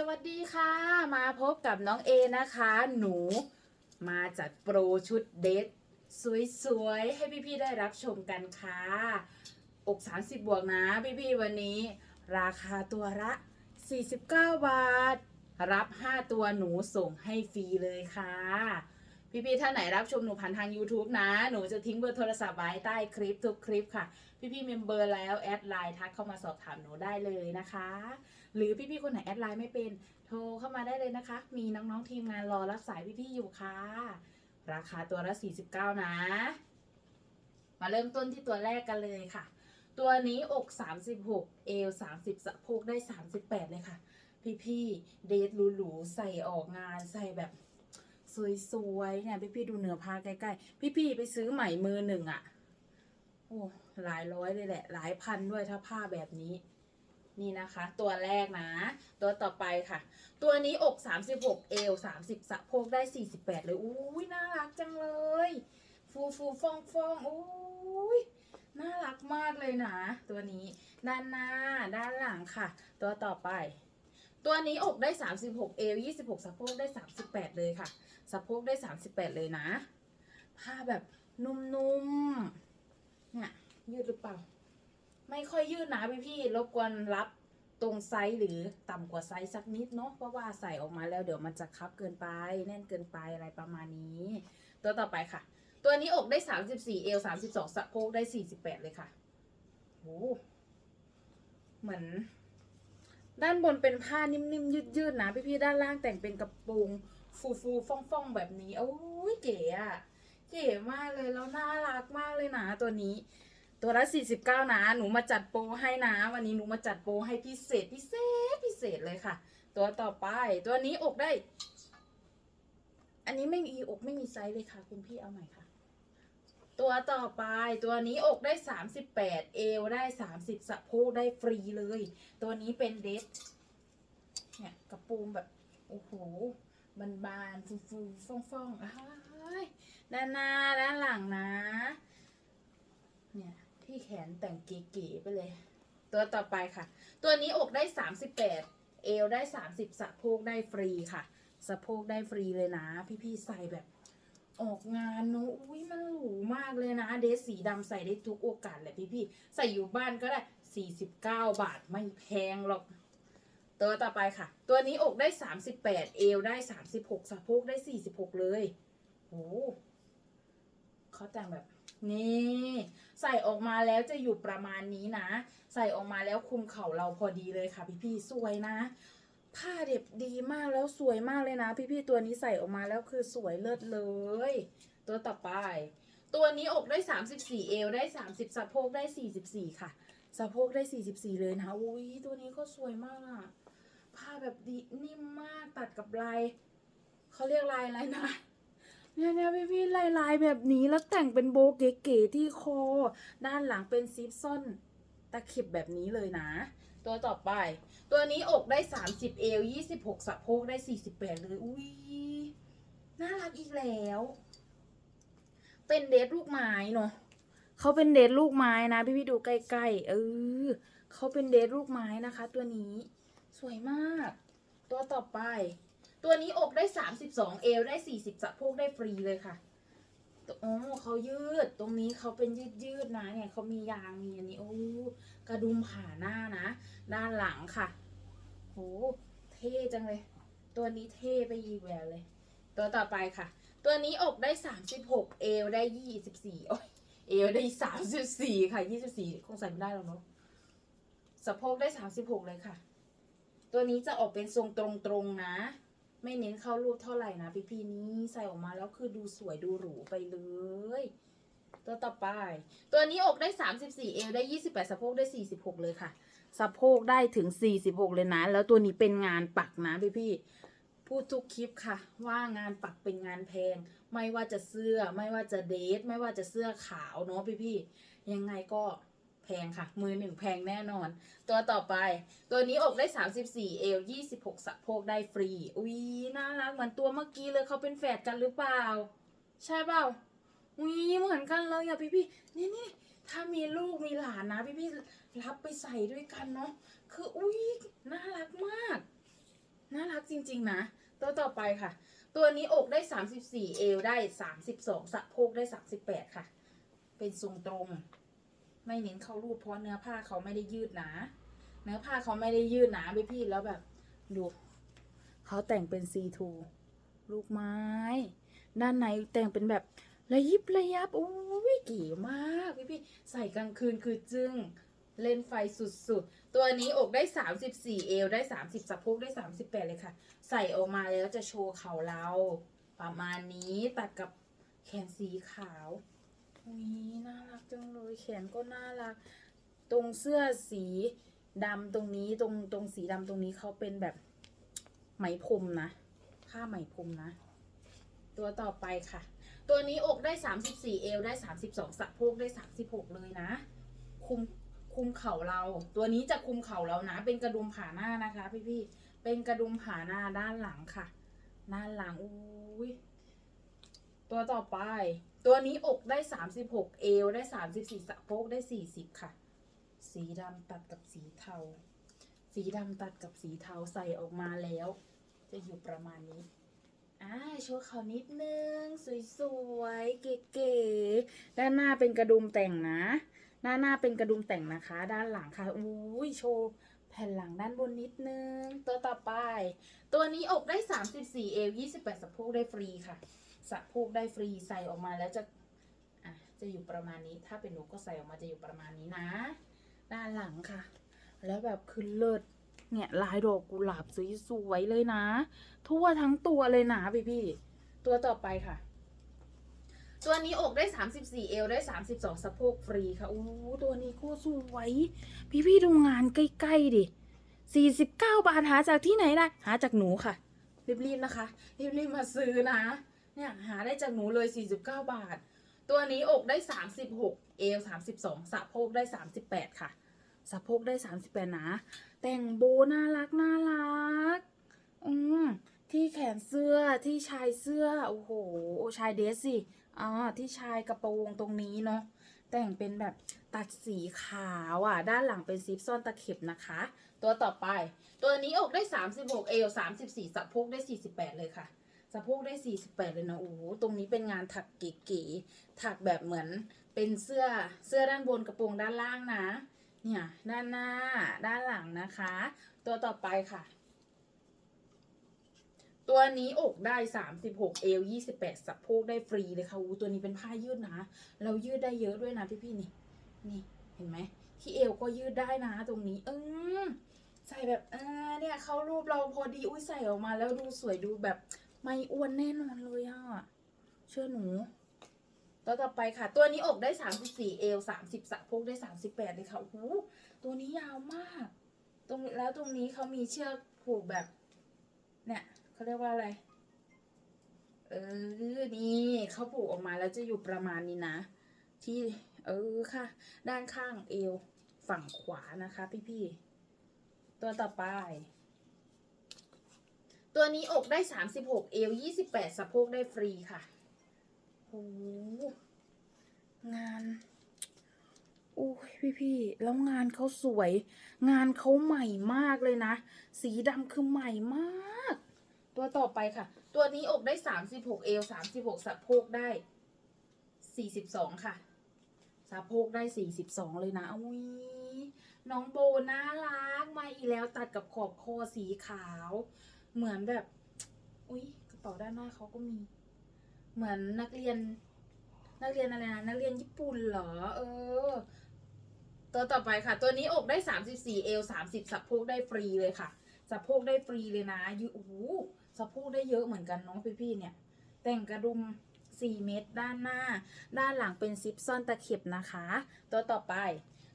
สวัสดีค่ะ มาพบกับน้องเอนะคะ หนูมาจัดโปรชุดเดทสวยๆ ให้พี่ๆได้รับชมกันค่ะ อก30 บวกนะพี่ๆวันนี้ ราคาตัวละ 49 บาท รับ 5 ตัวหนูส่งให้ฟรีเลยค่ะ พี่ๆท่านไหนรับชมหนูผ่านทาง YouTube นะ หนูจะทิ้งเบอร์โทรศัพท์ไว้ใต้คลิปทุกคลิปค่ะ พี่ๆเมมเบอร์แล้วแอดไลน์ทักเข้ามาสอบถามหนูได้เลยนะคะ หรือพี่ๆคนไหนแอดไลน์ไม่เป็นโทรเข้ามาได้เลยนะคะ มีน้องๆทีมงานรอรับสายพี่ๆอยู่ค่ะ ราคาตัวละ 49 นะ มาเริ่มต้นที่ตัวแรกกันเลยค่ะ ตัวนี้อก 36 เอว 30 สะโพกได้ 38 เลยค่ะ พี่ๆเดทหรูๆใส่ออกงานใส่แบบสวยๆเนี่ยพี่ๆดูเนื้อผ้าใกล้ๆ พี่ๆไปซื้อใหม่มือหนึ่งอะโอ้ หลายร้อยเลยแหละ หลายพันด้วยถ้าผ้าแบบนี้ นี่นะคะ ตัวแรกนะ ตัวต่อไปค่ะ ตัวนี้อก 36 เอว 30 สะโพกได้ 48 เลยอุ้ยน่ารักจังเลย ฟูฟูฟองฟองอุ้ยน่ารักมากเลยนะ ตัวนี้ด้านหน้าด้านหลังค่ะ ตัวต่อไป ตัวนี้อกได้ 36 เอว 26 สะโพกได้ 38 เลยค่ะ สะโพกได้ 38 เลยนะ ผ้าแบบนุ่มๆเนี่ย ยืดหรือเปล่า ไม่ค่อยยืดนะพี่พี่รบกวนรับตรงไซส์หรือต่ำกว่าไซส์สักนิดเนาะเพราะว่าใส่ออกมาแล้วเดี๋ยวมันจะคับเกินไป แน่นเกินไปอะไรประมาณนี้ ตัวต่อไปค่ะ ตัวนี้อกได้ 34 เอว 32 สะโพกได้ 48 เลยค่ะโหเหมือน ด้านบนเป็นผ้านิ่มๆ ยืดๆ นะ พี่ๆ ด้านล่างแต่งเป็นกระโปรงฟูๆฟ่องๆ แบบนี้โอ้ยเก๋อะเก๋มากเลยแล้วน่ารักมากเลยนะตัวนี้ ตัวละ 49 นะ หนูมาจัดโปรให้นะ วันนี้หนูมาจัดโปรให้พิเศษพิเศษพิเศษเลยค่ะ ตัวต่อไป ตัวนี้อกได้ อันนี้ไม่มีอกไม่มีไซส์เลยค่ะ คุณพี่เอาใหม่ค่ะ ตัวต่อไป ตัวนี้อกได้ 38 เอวได้ 30สะโพกได้ฟรีเลย ตัวนี้เป็นเดทเนี่ยกระปรงแบบ โอ้โหบานๆฟูๆฟ่องๆอ้ายด้านหน้าด้านหลังนะ เนี่ย ที่แขนแต่งเก๋ๆไปเลย ตัวต่อไปค่ะ ตัวนี้อกได้ 38 เอวได้ 30 สะโพกได้ฟรีค่ะ สะโพกได้ฟรีเลยนะ พี่ๆใส่แบบ ออกงานเนอะอุ้ยมันหรูมากเลยนะ เดรสสีดำใส่ได้ทุกโอกาสแหละพี่ๆใส่อยู่บ้านก็ได้ 49 บาทไม่แพงหรอกตัวต่อไปค่ะ ตัวนี้อกได้ 38 เอวได้ 36 สะโพกได้ 46 เลยโอ้เขาแต่งแบบนี่ ใส่ออกมาแล้วจะอยู่ประมาณนี้นะ ใส่ออกมาแล้วคุมเข่าเราพอดีเลยค่ะ พี่ๆสวยนะ ผ้าเด็บดีมากแล้วสวยมากเลยนะ พี่ๆตัวนี้ใส่ออกมาแล้วคือสวยเลิศเลย ตัวต่อไป ตัวนี้อกได้34เอวได้30สะโพกได้44ค่ะสะโพกได้ 44 เลยนะอุ้ยตัวนี้ก็สวยมากอะผ้าแบบดีนิ่มมากตัดกับลายเขาเรียกลายอะไรนะ เนี่ยเนี่ยพี่พี่ลายลายแบบนี้แล้วแต่งเป็นโบเก๋ๆที่คอ ด้านหลังเป็นซิปซ่อนตะเข็บแบบนี้เลยนะ ตัวต่อไป ตัวนี้อกได้ 30 เอว 26สะโพกได้ 48 เลย อุ้ยน่ารักอีกแล้ว เป็นเดทลูกไม้เนาะเขาเป็นเดทลูกไม้นะ พี่พี่ดูใกล้ๆเออเขาเป็นเดทลูกไม้นะคะ ตัวนี้สวยมาก ตัวต่อไป ตัวนี้อกได้ 32 เอวได้ 40สะโพกได้ฟรีเลยค่ะโอ้เขายืด ตรงนี้เขาเป็นยืดยืดนะเนี่ยเขามียางมีอันนี้โอ้กระดุมผ่าหน้านะ ด้านหลังค่ะโหเท่จังเลย ตัวนี้เท่ไปอีแบบเลย ตัวต่อไปค่ะ ตัวนี้อกได้ 36 เอวได้ 24โอ้ยเอวได้ 34 ค่ะ 24 คงใส่ไม่ได้หรอกเนาะสะโพกได้ 36 เลยค่ะ ตัวนี้จะออกเป็นทรงตรงๆนะ ไม่เน้นเข้ารูปเท่าไหร่นะพี่พีนี้ใส่ออกมาแล้วคือดูสวยดูหรูไปเลย ตัวต่อไป ตัวนี้อกได้ 34เอวได้ 28 สะโพกได้ 46 เลยค่ะ สะโพกได้ถึง 46 เลยนะ แล้วตัวนี้เป็นงานปักนะพี่พี่พูดทุกคลิปค่ะ ว่างานปักเป็นงานแพง ไม่ว่าจะเสื้อไม่ว่าจะเดทไม่ว่าจะเสื้อขาวเนาะพี่พี่ยังไงก็ แพงค่ะ มือหนึ่งแพงแน่นอน ตัวต่อไป ตัวนี้อกได้ 34 เอว 26 สะโพกได้ฟรี อุ้ยน่ารักเหมือนตัวเมื่อกี้เลยเขาเป็นแฝดกันหรือเปล่า ใช่เปล่าอุ้ยเหมือนกันเลยอะพี่พี่นี่นี่ถ้ามีลูกมีหลานนะพี่พี่รับไปใส่ด้วยกันเนาะคืออุ้ยน่ารักมาก น่ารักจริง ๆ นะ ตัวต่อไปค่ะ ตัวนี้อกได้ 34 เอวได้ 32 สะโพกได้ 38 ค่ะ เป็นทรงตรง ไม่เน้นเข้ารูปเพราะเนื้อผ้าเขาไม่ได้ยืดหนา เนื้อผ้าเขาไม่ได้ยืดหนาไปพี่แล้วแบบดูเขาแต่งเป็นซีทูลูกไม้ ด้านในแต่งเป็นแบบระยิบระยับโอ้ยเก๋มากพี่พี่ใส่กลางคืนคือจึ้งเล่นไฟสุดๆ ตัวนี้อกได้ 34 เอวได้ 30สะโพกได้ 38 เลยค่ะ ใส่ออกมาแล้วจะโชว์เข่าเรา ประมาณนี้ตัดกับแขนสีขาว อุ้น่ารักจังเลยแขนก็น่ารัก ตรงเสื้อสีดำตรงนี้ตรงตรงสีดำตรงนี้เขาเป็นแบบไหมพรมนะผ้าไหมพรมนะ ตัวต่อไปค่ะ ตัวนี้อกได้ 34เอวได้ 32สะโพกได้ 36 เลยนะ คุมคุมเข่าเรา ตัวนี้จะคุมเข่าเรานะ เป็นกระดุมผ่าหน้านะคะ พี่พี่ๆเป็นกระดุมผ่าหน้าด้านหลังค่ะ ด้านหลังอุ้ย ตัวต่อไป ตัวนี้อกได้ 36 เอวได้ 34สะโพกได้ 40 ค่ะ สีดำตัดกับสีเทา สีดำตัดกับสีเทาใส่ออกมาแล้ว จะอยู่ประมาณนี้อ่าโชว์เขานิดนึง สวยๆ เก๋ๆ ด้านหน้าเป็นกระดุมแต่งนะ ด้านหน้าเป็นกระดุมแต่งนะคะ ด้านหลังค่ะอุ้ยโชว์แผ่นหลังด้านบนนิดนึง ตัวต่อไป ตัวนี้อกได้ 34 เอว 28สะโพกได้ฟรีค่ะ สะโพกได้ฟรีใส่ออกมาแล้วจะอะจะอยู่ประมาณนี้ ถ้าเป็นหนูก็ใส่ออกมาจะอยู่ประมาณนี้นะ ด้านหลังค่ะ แล้วแบบคือเลิศเนี่ยลายดอกกุหลาบสวยๆเลยนะ ทั่วทั้งตัวเลยนะพี่พี่ตัวต่อไปค่ะ ตัวนี้อกได้ 34 เอวได้ 32สะโพกฟรีค่ะโอ้ตัวนี้โคตรสวย พี่พี่ดูงานใกล้ๆดิ49 บาทหาจากที่ไหนได้ หาจากหนูค่ะ รีบๆนะคะ รีบๆมาซื้อนะ เนี่ยหาได้จากหนูเลย 49 บาท ตัวนี้อกได้ 36 เอว 32 สะโพกได้ 38 ค่ะ สะโพกได้ 38 นะ แต่งโบน่ารักน่ารัก อืมที่แขนเสื้อที่ชายเสื้อ โอ้โห ชายเดสสิอ่าที่ชายกระโปรงตรงนี้เนาะ แต่งเป็นแบบตัดสีขาวอะ ด้านหลังเป็นซิปซ่อนตะเข็บนะคะ ตัวต่อไป ตัวนี้อกได้ 36 เอว 34 สะโพกได้ 48 เลยค่ะ สะโพกได้ 48 เลยนะโอ้โหตรงนี้เป็นงานถักเก๋ๆถักแบบเหมือนเป็นเสื้อเสื้อด้านบนกระโปรงด้านล่างนะ เนี่ยด้านหน้าด้านหลังนะคะ ตัวต่อไปค่ะ ตัวนี้อกได้36เอว28สะโพกได้ฟรีเลยค่ะอู้ตัวนี้เป็นผ้ายืดนะ เรายืดได้เยอะด้วยนะพี่ๆนี่ นี่เห็นไหมที่เอวก็ยืดได้นะ ตรงนี้เออใส่แบบเออเนี่ยเข้ารูปเราพอดีอุ้ยใส่ออกมาแล้วดูสวยดูแบบ ไม่อ้วนแน่นอนเลยอะ เชื่อหนูตัวต่อไปค่ะ ตัวนี้อกได้34เอว30สะโพกได้38เลยค่ะโอ้โหตัวนี้ยาวมาก ตรงแล้วตรงนี้เขามีเชือกผูกแบบ เนี่ยเขาเรียกว่าอะไร เออ นี่เขาผูกออกมาแล้วจะอยู่ประมาณนี้นะ ที่เออค่ะ ด้านข้างเอวฝั่งขวานะคะ พี่ๆ ตัวต่อไป ตัวนี้อกได้36เอว28สะโพกได้ฟรีค่ะโอ้โหงานโอ้ยพี่พี่ๆแล้วงานเขาสวย งานเขาใหม่มากเลยนะ สีดำคือใหม่มาก ตัวต่อไปค่ะ ตัวนี้อกได้36เอว36สะโพกได้42ค่ะ สะโพกได้42เลยนะอุ้ยน้องโบน่ารักมาอีกแล้วตัดกับขอบคอสีขาว เหมือนแบบ อุ้ยกระเป๋าด้านหน้าเขาก็มี เหมือนนักเรียน นักเรียนอะไรนะนักเรียนญี่ปุ่นเหรอ เออ ตัวต่อไปค่ะ ตัวนี้อกได้34เอว30สะโพกได้ฟรีเลยค่ะสะโพกได้ฟรีเลยนะยูโอ้โหสะโพกได้เยอะเหมือนกันน้องพี่ๆเนี่ย แต่งกระดุม4 เม็ดด้านหน้า ด้านหลังเป็นซิปซ่อนตะเข็บนะคะ ตัวต่อไป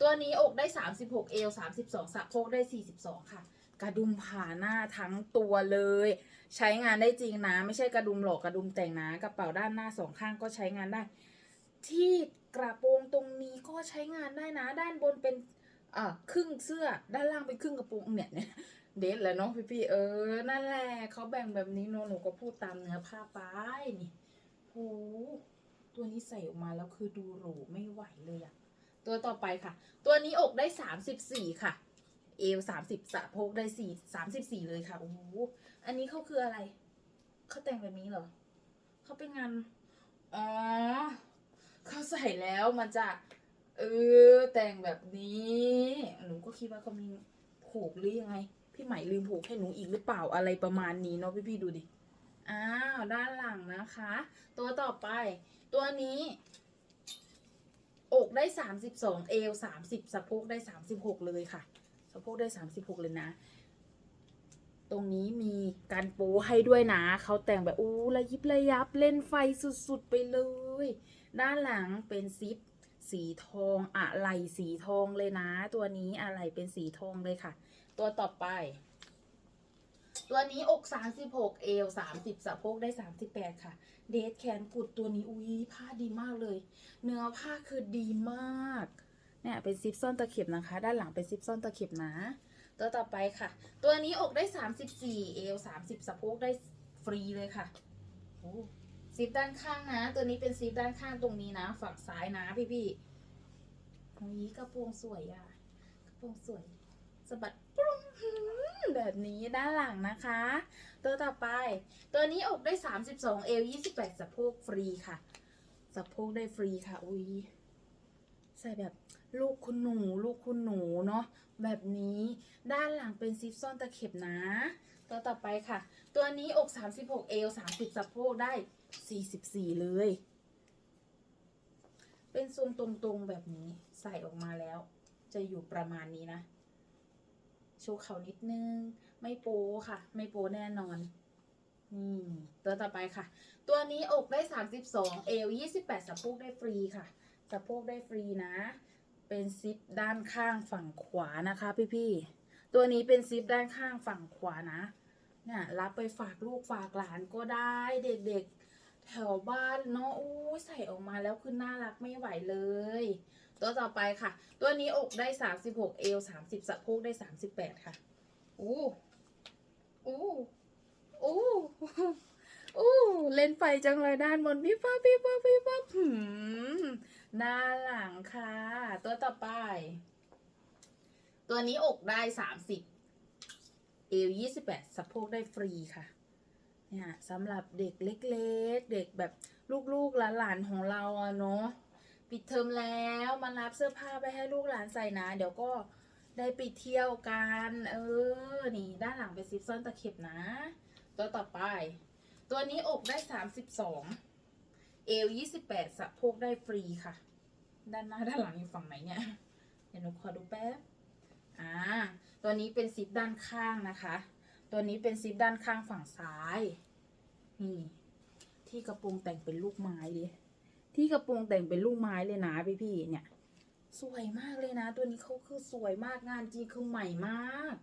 ตัวนี้อกได้ 36 เอว32สะโพกได้ 42 ค่ะ ระดุมผ่าหน้าทั้งตัวเลย ใช้งานได้จริงนะ ไม่ใช่กระดุมหลอกกระดุมแต่งนะกระเป๋าด้านหน้าสองข้างก็ใช้งานได้ ที่กระโปรงตรงนี้ก็ใช้งานได้นะ ด้านบนเป็นอ่าครึ่งเสื้อด้านล่างเป็นครึ่งกระโปรงเนี่ยเนี่ยเด็ดแหละเนาะพี่ๆเออ นั่นแหละเขาแบ่งแบบนี้เนอะหนูก็พูดตามเนื้อผ้าไปนี่โหตัวนี้ใส่ออกมาแล้วคือดูหรูไม่ไหวเลยอะตัวต่อไปค่ะ ตัวนี้อกได้ 34 ค่ะ เอวสามสิบสะโพกได้สี่สามสิบสี่เลยค่ะ โอ้โห อันนี้เขาคืออะไร เขาแต่งแบบนี้เหรอ เขาเป็นงาน อ๋อ เขาใส่แล้วมันจะ เออ แต่งแบบนี้ หนูก็คิดว่าเขามีผูกหรือยังไง พี่ใหม่ลืมผูกให้หนูอีกหรือเปล่าอะไรประมาณนี้เนาะพี่พี่ๆดูดิ อ้าว ด้านหลังนะคะ ตัวต่อไป ตัวนี้อกได้สามสิบสองเอวสามสิบสะโพกได้สามสิบหกเลยค่ะ สะโพกได้สามสิบหกเลยนะ ตรงนี้มีการโป้ให้ด้วยนะ เขาแต่งแบบอู้ระยิบระยับเล่นไฟสุดๆไปเลย ด้านหลังเป็นซิปสีทองอะไหล่สีทองเลยนะ ตัวนี้อะไหล่เป็นสีทองเลยค่ะ ตัวต่อไป ตัวนี้อก 36 เอว 30สะโพกได้ 38 ค่ะ เดทแขนกุดตัวนี้อุ้ยผ้าดีมากเลย เนื้อผ้าคือดีมาก เนี่ยเป็นซิปซ่อนตะเข็บนะคะ ด้านหลังเป็นซิปซ่อนตะเข็บนะตัวต่อไปค่ะ ตัวนี้อกได้ 34 เอว 30 สะโพกได้ฟรีเลยค่ะโอ้ซิปด้านข้างนะ ตัวนี้เป็นซิปด้านข้างตรงนี้นะ ฝั่งซ้ายนะพี่พี่ๆอุ้กระโปรงสวยอะกระโปรงสวยสะบัดปรุ้งแบบนี้ด้านหลังนะคะ ตัวต่อไป ตัวนี้อกได้ 32 เอว 28 สะโพกฟรีค่ะ สะโพกได้ฟรีค่ะ อุ้ยใส่แบบ ลูกคุณหนู ลูกคุณหนูเนาะแบบนี้ด้านหลังเป็นซิปซ่อนตะเข็บนะ ตัวต่อไปค่ะ ตัวนี้อก 36 เอว 30 สะโพกได้ 44 เลย เป็นทรงตรงๆแบบนี้ใส่ออกมาแล้ว จะอยู่ประมาณนี้นะ โชว์เขานิดนึง ไม่โป้ค่ะ ไม่โป้แน่นอนนี่ตัวต่อไปค่ะ ตัวนี้อกได้ 32 เอว 28 สะโพกได้ฟรีค่ะ สะโพกได้ฟรีนะ เป็นซิปด้านข้างฝั่งขวานะคะพี่ๆตัวนี้เป็นซิปด้านข้างฝั่งขวานะเนี่ยรับไปฝากลูกฝากหลานก็ได้เด็กๆ แถวบ้านเนาะอู้ใส่ออกมาแล้วคือน่ารักไม่ไหวเลย ตัวต่อไปค่ะ ตัวนี้อกได้36เอว30สะโพกได้38ค่ะอู้อู้อู้ อู้เล่นไฟจังเลยด้านบนพี่ฟ้าพี่ฟ้าพี่ฟ้าหืมด้านหลังค่ะ ตัวต่อไป ตัวนี้อกได้30เอว28สะโพกได้ฟรีค่ะเนี่ยสำหรับเด็กเล็กๆ เด็กแบบลูกๆหลานๆของเราอะเนาะปิดเทอมแล้วมารับเสื้อผ้าไปให้ลูกหลานใส่นะ เดี๋ยวก็ได้ไปเที่ยวกัน เออ นี่ ด้านหลังเป็นซิปซ่อนตะเข็บนะ ตัวต่อไป ตัวนี้อกได้32เอว28สะโพกได้ฟรีค่ะ ด้านหน้าด้านหลังอยู่ฝั่งไหนเนี่ย เดี๋ยวหนูขอดูแป๊บ อ่า ตัวนี้เป็นซิปด้านข้างนะคะ ตัวนี้เป็นซิปด้านข้างฝั่งซ้าย นี่ ที่กระโปรงแต่งเป็นลูกไม้ดิที่กระโปรงแต่งเป็นลูกไม้เลยนะพี่พี่เนี่ย สวยมากเลยนะ ตัวนี้เขาคือสวยมากงานจริงคือใหม่มาก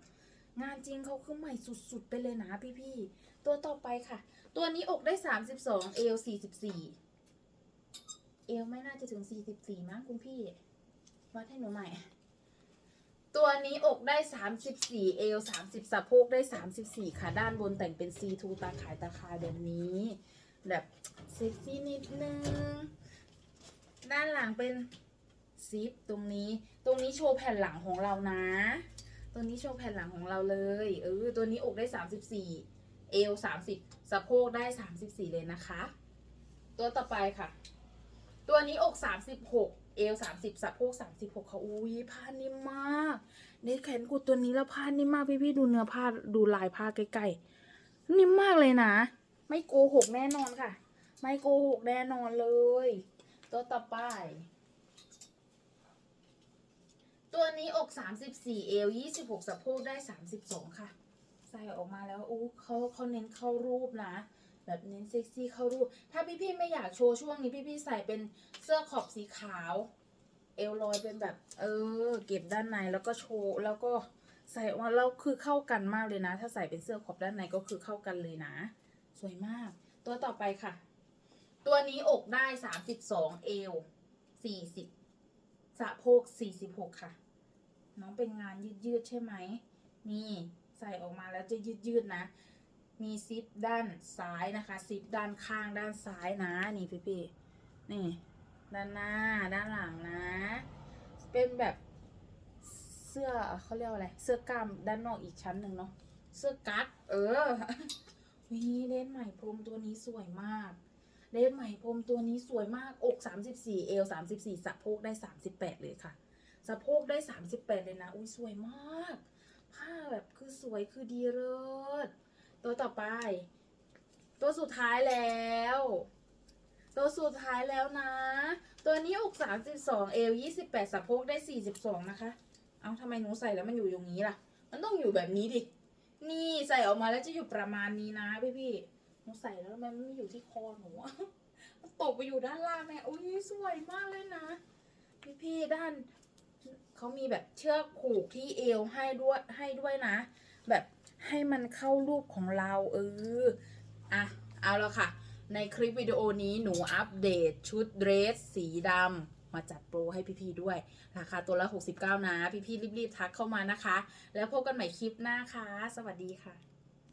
งานจริงเขาคือใหม่สุดๆไปเลยนะพี่พี่ ตัวต่อไปค่ะ ตัวนี้อกได้สามสิบสองเอลสี่สิบสี่เอลไม่น่าจะถึงสี่สิบสี่มั้งคุณพี่ วัดให้หนูใหม่ ตัวนี้อกได้สามสิบสี่เอลสามสิบสะโพกได้สามสิบสี่ค่ะ ด้านบนแต่งเป็นซีทูตาขายตาคายแบบนี้ แบบเซ็กซี่นิดนึง ด้านหลังเป็นซิปตรงนี้ ตรงนี้โชว์แผ่นหลังของเรานะ ตัวนี้โชว์แผ่นหลังของเราเลย เออ ตัวนี้อกได้34 เอว30สะโพกได้34เลยนะคะ ตัวต่อไปค่ะ ตัวนี้อก36เอว30สะโพก36ค่ะอุ้ยผ้านิ่มมากในแขนกุดตัวนี้แล้วผ้านิ่มมากพี่ๆดูเนื้อผ้าดูลายผ้าใกล้ๆนิ่มมากเลยนะ ไม่โกหกแน่นอนค่ะ ไม่โกหกแน่นอนเลย ตัวต่อไป ตัวนี้อก34เอว26สะโพกได้32ค่ะ ใส่ออกมาแล้วอู้เขาเขาเน้นเข้ารูปนะ แบบเน้นเซ็กซี่เข้ารูป ถ้าพี่ๆไม่อยากโชว์ช่วงนี้พี่ๆใส่เป็นเสื้อขอบสีขาว เอวลอยเป็นแบบ เออ เก็บด้านในแล้วก็โชว์แล้วก็ใส่ออกมาแล้วคือเข้ากันมากเลยนะ ถ้าใส่เป็นเสื้อขอบด้านในก็คือเข้ากันเลยนะ สวยมาก ตัวต่อไปค่ะ ตัวนี้อกได้32เอว40สะโพก46ค่ะ น้องเป็นงานยืดๆใช่ไหมนี่ ใส่ออกมาแล้วจะยืดยืดๆนะ มีซิปด้านซ้ายนะคะซิปด้านข้างด้านซ้ายนะนี่พี่พี่ๆนี่ ด้านหน้าด้านหลังนะ เป็นแบบเสื้อเขาเรียกว่าอะไร เสื้อกล้ามด้านนอกอีกชั้นหนึ่งเนาะเสื้อกั๊กเออวีเลนใหม่พรมตัวนี้สวยมากเลนใหม่พรมตัวนี้สวยมากอก 34 เอว 34 สะโพกได้ 38 เลยค่ะ สะโพกได้ 38 เลยนะ อุ้ยสวยมาก ผ้าแบบคือสวยคือดีเลิศตัวต่อไป ตัวสุดท้ายแล้ว ตัวสุดท้ายแล้วนะ ตัวนี้อก32เอว28สะโพกได้42นะคะ เอาทำไมหนูใส่แล้วมันอยู่อย่างนี้ล่ะ มันต้องอยู่แบบนี้ดิ นี่ใส่ออกมาแล้วจะอยู่ประมาณนี้นะพี่พี่หนูใส่แล้วทำไมมันไม่อยู่ที่คอหนูมันตกไปอยู่ด้านล่างแม่อุ้ยสวยมากเลยนะ พี่พี่ด้าน เขามีแบบเชือกผูกที่เอวให้ด้วยให้ด้วยนะ แบบให้มันเข้ารูปของเราเอออะเอาแล้วค่ะ ในคลิปวิดีโอนี้หนูอัปเดตชุดเดรสสีดำมาจัดโปรให้พี่ๆด้วย ราคาตัวละ 69 นะ พี่ๆรีบๆทักเข้ามานะคะ แล้วพบกันใหม่คลิปหน้าค่ะ สวัสดีค่ะ